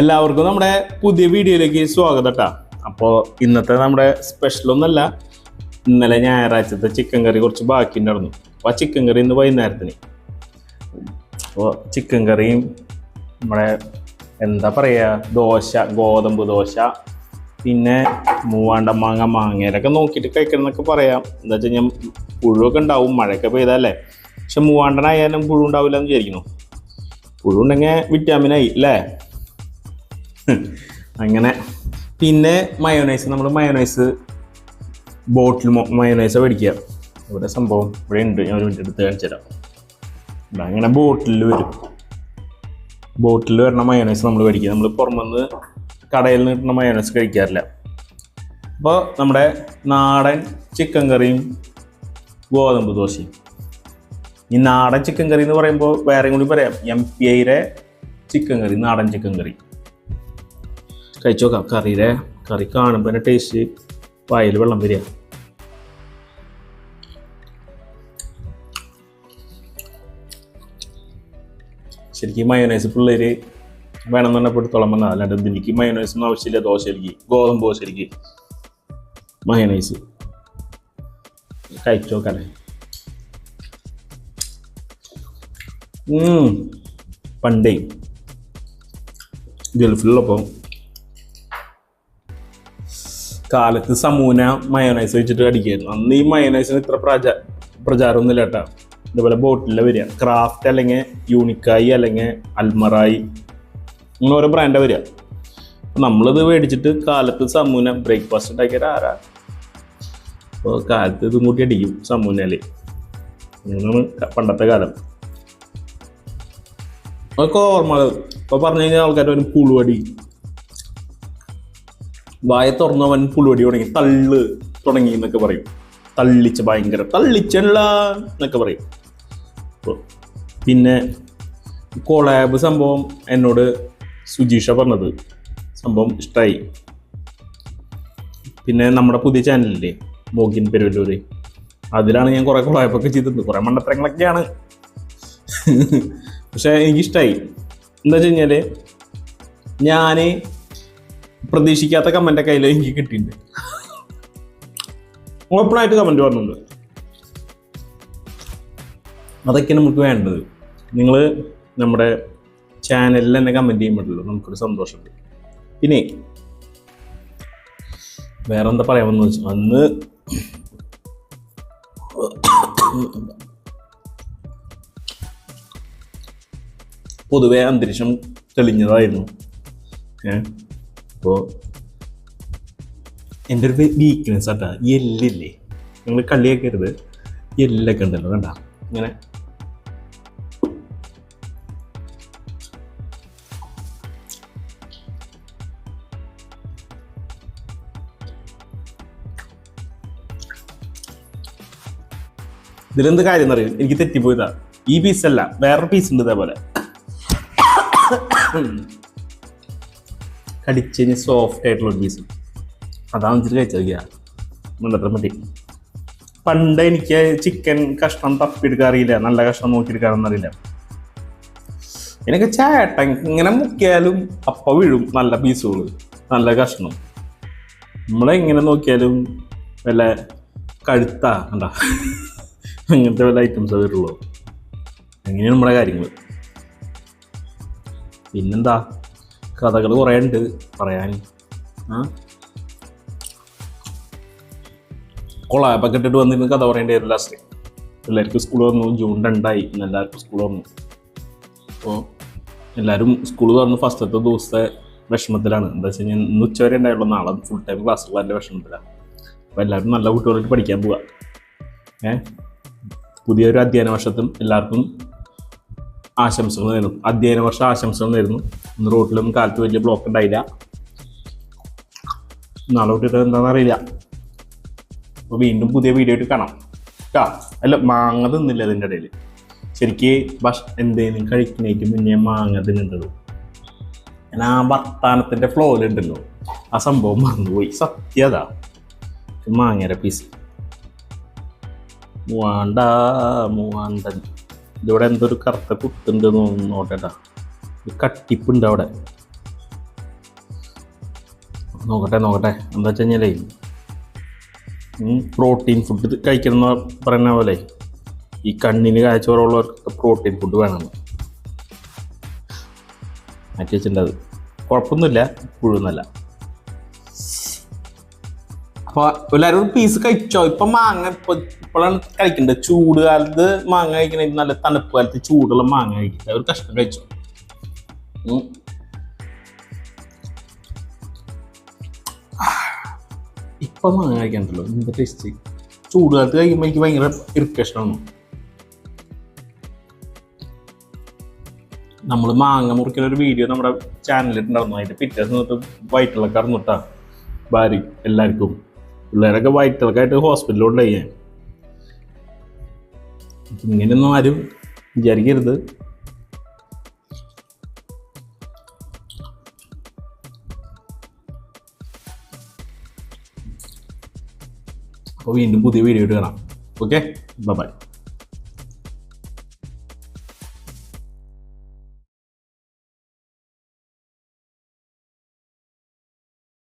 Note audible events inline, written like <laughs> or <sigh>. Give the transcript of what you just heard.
എല്ലാവർക്കും നമ്മുടെ പുതിയ വീഡിയോയിലേക്ക് സ്വാഗതം കേട്ടാ അപ്പോൾ ഇന്നത്തെ നമ്മുടെ സ്പെഷ്യലൊന്നല്ല ഇന്നലെ ഞായറാഴ്ചത്തെ ചിക്കൻ കറി കുറച്ച് ബാക്കി ഉണ്ടായിരുന്നു. അപ്പോൾ ആ ചിക്കൻ കറി ഇന്ന് വൈകുന്നേരത്തിന്. അപ്പോൾ ചിക്കൻ കറിയും നമ്മുടെ എന്താ പറയുക ദോശ ഗോതമ്പ് ദോശ പിന്നെ മൂവാണ്ട മാങ്ങ മാങ്ങയിലൊക്കെ നോക്കിയിട്ട് കഴിക്കണം എന്നൊക്കെ പറയാം. എന്താ വെച്ച് കഴിഞ്ഞാൽ പുഴുവൊക്കെ ഉണ്ടാവും മഴയൊക്കെ പെയ്തല്ലേ പക്ഷെ മൂവാണ്ടനായാലും പുഴു ഉണ്ടാവില്ല എന്ന് വിചാരിക്കുന്നു. പുഴു ഉണ്ടെങ്കിൽ വിറ്റാമിനായി അല്ലേ അങ്ങനെ. പിന്നെ മയോണൈസ് നമ്മൾ മയോണൈസ് ബോട്ടിൽ മയോനൈസ് മേടിക്കുക ഇവിടെ സംഭവം ഇവിടെ ഉണ്ട്. ഞാൻ ഒരു മിനിറ്റ് എടുത്ത് കാണിച്ചു തരാം. അങ്ങനെ ബോട്ടിൽ വരും. ബോട്ടിൽ വരുന്ന മയോണൈസ് നമ്മൾ മേടിക്കുക നമ്മൾ പുറമെന്ന് കടയിൽ നിന്ന് കിട്ടുന്ന മയോണൈസ് കഴിക്കാറില്ല. അപ്പോൾ നമ്മുടെ നാടൻ ചിക്കൻ കറിയും ഗോതമ്പ് ദോശയും. ഈ നാടൻ ചിക്കൻ കറി എന്ന് പറയുമ്പോൾ വേറെയും കൂടി പറയാം. എം പി ഐയുടെ ചിക്കൻ കറി നാടൻ ചിക്കൻ കറി. കഴിച്ചു? നോക്കാം കറിയുടെ കറി കാണുമ്പോൾ തന്നെ ടേസ്റ്റ് വായിൽ വെള്ളം വരിക. ശരിക്കും മയോനൈസ് പിള്ളേര് വേണമെന്ന് പറഞ്ഞപ്പോൾ എടുത്തോളം വന്നാൽ അല്ലാണ്ട് എനിക്ക് മയോനൈസ് ഒന്നും ആവശ്യമില്ല ദോശയ്ക്ക് ഗോതമ്പ് ദോശയ്ക്ക് മയോനൈസ് കഴിച്ചു നോക്കാല്ലേ. പണ്ടേ. ഗൾഫിലുള്ളപ്പോൾ കാലത്ത് സമൂന മയോനൈസ് വെച്ചിട്ട് അടിക്കായിരുന്നു. അന്ന് ഈ മയോനൈസിന് ഇത്ര പ്രചാ പ്രചാരമൊന്നുമില്ല കേട്ടോ. ഇതുപോലെ ബോട്ടിൽ വരിക. ക്രാഫ്റ്റ് അല്ലെങ്കിൽ യൂണിക്കായി അല്ലെങ്കിൽ അൽമറായി അങ്ങനെ ഓരോ ബ്രാൻഡാണ് വരിക. നമ്മളിത് മേടിച്ചിട്ട് കാലത്ത് സമൂന ബ്രേക്ക്ഫാസ്റ്റ് ഉണ്ടാക്കിയത് ആരാ? അപ്പോൾ കാലത്ത് ഇതും കൂട്ടി അടിക്കും സമൂനയിൽ അങ്ങനെയാണ് പണ്ടത്തെ കാലം. അതൊക്കെ ഓർമ്മകൾ ഇപ്പൊ പറഞ്ഞു കഴിഞ്ഞാൽ ആൾക്കാർ ഒരു പുളുവടി വായ തുറന്നവൻ പുളുവടി തുടങ്ങി. തള്ള് തുടങ്ങി എന്നൊക്കെ പറയും. തള്ളിച്ച് ഭയങ്കര. തള്ളിച്ചല്ല എന്നൊക്കെ പറയും. പിന്നെ കൊളാബ് സംഭവം എന്നോട് സുജീഷ പറഞ്ഞത്. സംഭവം ഇഷ്ടമായി പിന്നെ നമ്മുടെ പുതിയ ചാനലില്ലേ മോഗിൻ പെരുവല്ലൂര്. അതിലാണ് ഞാൻ കുറേ കൊളാബൊക്കെ ചെയ്തിട്ടുണ്ട്. കുറേ മണ്ടത്തരങ്ങളൊക്കെയാണ്. <laughs> പക്ഷെ എനിക്കിഷ്ടമായി എന്താ വെച്ച് കഴിഞ്ഞാൽ ഞാൻ പ്രതീക്ഷിക്കാത്ത കമന്റ് ഒക്കെ എനിക്ക് കിട്ടിയിട്ടുണ്ട്. ഓപ്പണായിട്ട് കമന്റ് പറഞ്ഞിട്ടുണ്ട് അതൊക്കെയാണ് നമുക്ക് വേണ്ടത്. നിങ്ങൾ നമ്മുടെ ചാനലിൽ തന്നെ കമന്റ് ചെയ്യുമ്പോഴല്ലോ നമുക്കൊരു സന്തോഷമുണ്ട്. പിന്നെ വേറെ എന്താ പറയാമെന്ന് വെച്ചാൽ അന്ന് പൊതുവെ അന്തരീക്ഷം തെളിഞ്ഞതായിരുന്നു. ഏ? അപ്പോൾ എന്റെ ഒരു വീക്ക്നെസ് ആട്ടാ. ഈ എല്ലില്ലേ? നിങ്ങൾ കളിയാക്കരുത്. എല്ലൊക്കെ ഉണ്ടല്ലോ കണ്ട? ഇങ്ങനെ. ഇതിലെന്ത് കാര്യം എന്നറിയും എനിക്ക് തെറ്റിപ്പോയതാ. ഈ പീസ് അല്ല വേറൊരു പീസ് ഉണ്ട് ഇതേപോലെ. കടിച്ചതിന് സോഫ്റ്റ് ആയിട്ടുള്ള ഒരു പീസ് അതാണ് ഇച്ചിരി കഴിച്ചത് മുണ്ടത്ര മതി. പണ്ട് എനിക്ക് ചിക്കൻ കഷ്ണം തപ്പിയെടുക്കാൻ അറിയില്ല. നല്ല കഷ്ണം നോക്കിയെടുക്കാനൊന്നും അറിയില്ല. എനിക്ക് ചേട്ടൻ ഇങ്ങനെ മുക്കിയാലും അപ്പ വീഴും നല്ല പീസുകൾ നല്ല കഷ്ണം. നമ്മളെങ്ങനെ നോക്കിയാലും വല്ല കഴുത്ത എന്താ അങ്ങനത്തെ വല്ല ഐറ്റംസ് വരുള്ളൂ. അങ്ങനെയാണ് നമ്മുടെ കാര്യങ്ങൾ പിന്നെന്താ? കഥകൾ കുറേ ഉണ്ട്. പറയാൻ കൊളാബൊക്കെ ഇട്ടിട്ട് വന്നിരുന്ന കഥ പറയേണ്ടി വരും ലാസ്റ്റ് എല്ലാവർക്കും സ്കൂൾ വന്നു. ജൂൺ രണ്ടായി. എല്ലാവർക്കും സ്കൂൾ വന്നു. അപ്പോൾ എല്ലാവരും സ്കൂൾ തുറന്ന് ഫസ്റ്റത്തെ ദിവസത്തെ വിഷമത്തിലാണ്. എന്താ വെച്ച് കഴിഞ്ഞാൽ ഇന്ന് ഉച്ചവരെ ഉണ്ടായുള്ളൂ. നാളെ ഫുൾ ടൈം ക്ലാസ്സുള്ള എന്റെ വിഷമത്തിലാണ് അപ്പോൾ എല്ലാവരും നല്ല കുട്ടികളായിട്ട് പഠിക്കാൻ പോവുക ഏഹ് പുതിയൊരു അധ്യയന വർഷത്തും എല്ലാവർക്കും ആശംസകൾ നേരുന്നു. അധ്യയന വർഷ ആശംസകൾ നേരുന്നു. ഇന്ന് റോട്ടിലും കാലത്ത് വലിയ ബ്ലോക്ക് ഉണ്ടായില്ല. നാളെ തൊട്ടിട്ട് എന്താണെന്ന് അറിയില്ല. അപ്പോൾ വീണ്ടും പുതിയ വീഡിയോ ആയിട്ട് കാണാം. കേട്ടോ അല്ല മാങ്ങ തിന്നില്ല അതിന്റെ ഇടയിൽ ശരിക്ക് ഭക്ഷ എന്തേലും കഴിക്കുന്നേക്ക് മുന്നേ മാങ്ങ തിന്നുണ്ടത്. ഞാൻ ആ വർത്താനത്തിന്റെ ഫ്ലോയിലുണ്ടല്ലോ ആ സംഭവം മറന്നുപോയി. സത്യതാ മാങ്ങയുടെ പീസ് മൂവാണ്ട മൂവാണ്ടൻ. ഇതിവിടെ എന്തൊരു കറുത്ത കുത്തുണ്ട് നോക്കട്ടാ. ഒരു കട്ടിപ്പുണ്ട് അവിടെ. നോക്കട്ടെ നോക്കട്ടെ. എന്താ വെച്ച് കഴിഞ്ഞാലേ പ്രോട്ടീൻ ഫുഡ് കഴിക്കണം എന്ന് പറയുന്ന പോലെ ഈ കണ്ണിന് കാഴ്ച കുറവുള്ളവർക്ക് പ്രോട്ടീൻ ഫുഡ് വേണം. മാറ്റി വെച്ചിട്ടുണ്ട് അത്. കുഴപ്പമൊന്നുമില്ല പുഴുന്നല്ല അപ്പോൾ ഒരു പീസ് കഴിച്ചോ? ഇപ്പൊ മാങ്ങ ഇപ്പൊ ഇപ്പോഴാണ് കഴിക്കേണ്ടത്. ചൂട് കാലത്ത് മാങ്ങ കഴിക്കണ നല്ല തണുപ്പ് കാലത്ത് ചൂടുള്ള മാങ്ങ കഴിക്കണ്ട? ഒരു കഷ്ടം കഴിച്ചോ. ഇപ്പൊ മാങ്ങ കഴിക്കണ്ടല്ലോ. എന്ത് ടേസ്റ്റ് ചൂട് കാലത്ത് കഴിക്കുമ്പോൾ എനിക്ക് ഭയങ്കര ഇറിറ്റേഷനാണ് നമ്മൾ മാങ്ങ മുറിക്കുന്ന ഒരു വീഡിയോ നമ്മുടെ ചാനലിൽ ഉണ്ടായിരുന്നു അതിന്റെ പിറ്റേ ദിവസം കറന്നിട്ടാ. ഭാര്യ എല്ലാവർക്കും. പിള്ളേരൊക്കെ വയറ്റിളക്കായിട്ട് ഹോസ്പിറ്റലിൽ കൊണ്ടുപോയി. ഞാൻ ഇങ്ങനെയൊന്നും ആരും വിചാരിക്കരുത്. അപ്പോൾ വീണ്ടും പുതിയ വീഡിയോ ഇട്ട് കാണാം. Okay bye